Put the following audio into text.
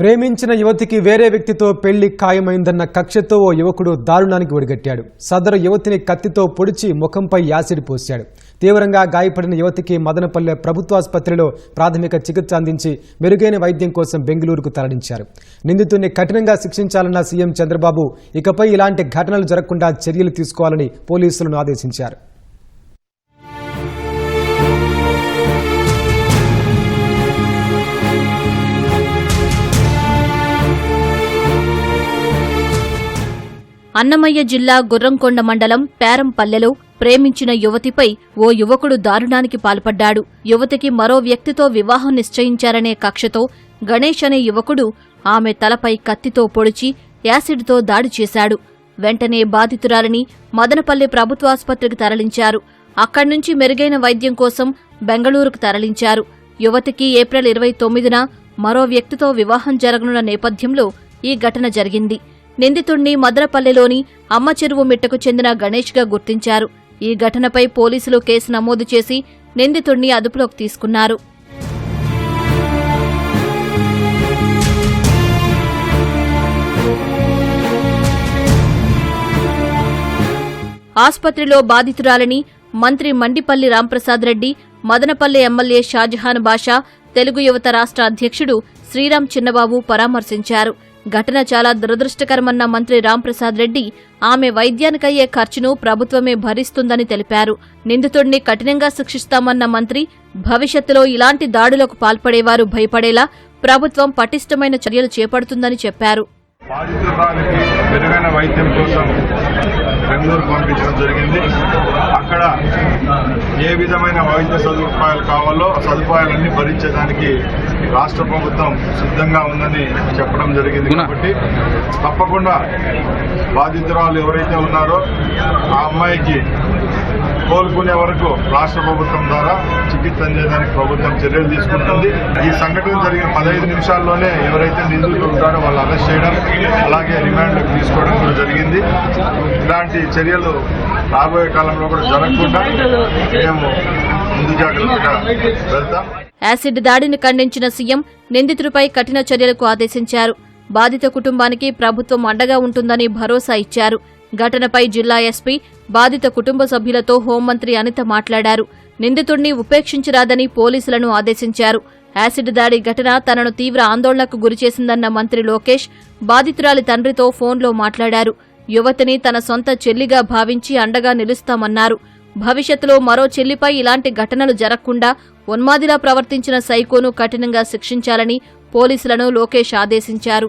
ప్రేమించిన యువతికి వేరే వ్యక్తితో పెళ్ళి ఖాయమైందన్న కక్షతో ఓ యువకుడు దారుణానికి ఒడిగట్టాడు. సదరు యువతిని కత్తితో పొడిచి ముఖంపై యాసిడ్ పోశాడు. తీవ్రంగా గాయపడిన యువతికి మదనపల్లె ప్రభుత్వాసుపత్రిలో ప్రాథమిక చికిత్స అందించి మెరుగైన వైద్యం కోసం బెంగళూరుకు తరలించారు. నిందితుడిని కఠినంగా శిక్షించాలన్న సీఎం చంద్రబాబు ఇకపై ఇలాంటి ఘటనలు జరగకుండా చర్యలు తీసుకోవాలని పోలీసులను ఆదేశించారు. అన్నమయ్య జిల్లా గుర్రంకొండ మండలం పేరంపల్లెలో ప్రేమించిన యువతిపై ఓ యువకుడు దారుణానికి పాల్పడ్డాడు. యువతికి మరో వ్యక్తితో వివాహం నిశ్చయించారనే కక్షతో గణేష్ అనే యువకుడు ఆమె తలపై కత్తితో పొడిచి యాసిడ్తో దాడి చేశాడు. వెంటనే బాధితురాలిని మదనపల్లి ప్రభుత్వాసుపత్రికి తరలించారు. అక్కడి నుంచి మెరుగైన వైద్యం కోసం బెంగళూరుకు తరలించారు. యువతికి ఏప్రిల్ ఇరవై తొమ్మిదిన మరో వ్యక్తితో వివాహం జరగనున్న నేపథ్యంలో ఈ ఘటన జరిగింది. నిందితుణ్ణి మదనపల్లెలోని అమ్మ చెరువు మిట్టకు చెందిన గణేష్గా గుర్తించారు. ఈ ఘటనపై పోలీసులు కేసు నమోదు చేసి నిందితుణ్ణి అదుపులోకి తీసుకున్నారు. ఆసుపత్రిలో బాధితురాలని మంత్రి మండిపల్లి రాంప్రసాద్ రెడ్డి మదనపల్లి ఎమ్మెల్యే షాజహాన్ బాషా తెలుగు యువత రాష్ట్ర అధ్యక్షుడు శ్రీరామ్ చిన్నబాబు పరామర్శించారు. ఘటన చాలా దురదృష్టకరమన్న మంత్రి రాంప్రసాద్ రెడ్డి ఆమె వైద్యానికయ్యే ఖర్చును ప్రభుత్వమే భరిస్తుందని తెలిపారు. నిందితుడిని కఠినంగా శిక్షిస్తామన్న మంత్రి భవిష్యత్తులో ఇలాంటి దాడులకు పాల్పడేవారు భయపడేలా ప్రభుత్వం పటిష్టమైన చర్యలు చేపడుతుందని చెప్పారు. మెరుగైన వైద్యం కోసం బెంగళూరు పంపించడం జరిగింది. అక్కడ ఏ విధమైన వైద్య సదుపాయాలు కావాలో ఆ సదుపాయాలన్నీ భరించడానికి రాష్ట్ర ప్రభుత్వం సిద్ధంగా ఉందని చెప్పడం జరిగింది కాబట్టి తప్పకుండా బాధితురాలు ఎవరైతే ఉన్నారో ఆ అమ్మాయికి కోలుకునే వరకు రాష్ట్ర ప్రభుత్వం ద్వారా చికిత్స అందేదానికి ప్రభుత్వం చర్యలు తీసుకుంటుంది. ఈ సంఘటన జరిగిన పదహైదు నిమిషాల్లోనే ఎవరైతే నిందితులు ఉంటారో వాళ్ళు అరెస్ట్ చేయడం అలాగే రిమాండ్లోకి తీసుకోవడం కూడా జరిగింది. ఇలాంటి చర్యలు రాబోయే కాలంలో కూడా జరగకుండా మేము ముందు జాగ్రత్తగా వెళ్తాం. యాసిడ్ దాడిని ఖండించిన సీఎం నిందితుడిపై కఠిన చర్యలకు ఆదేశించారు. బాధిత కుటుంబానికి ప్రభుత్వం అండగా ఉంటుందని భరోసా ఇచ్చారు. ఘటనపై జిల్లా ఎస్పీ బాధిత కుటుంబ సభ్యులతో హోంమంత్రి అనిత మాట్లాడారు. నిందితుడిని ఉపేక్షించరాదని పోలీసులను ఆదేశించారు. యాసిడ్ దాడి ఘటన తనను తీవ్ర ఆందోళనకు గురిచేసిందన్న మంత్రి లోకేష్ బాధితురాలి తండ్రితో ఫోన్లో మాట్లాడారు. యువతిని తన సొంత చెల్లిగా భావించి అండగా నిలుస్తామన్నారు. భవిష్యత్తులో మరో చెల్లిపై ఇలాంటి ఘటనలు జరగకుండా ఉన్మాదిలా ప్రవర్తించిన సైకోను కఠినంగా శిక్షించాలని పోలీసులను లోకేష్ ఆదేశించారు.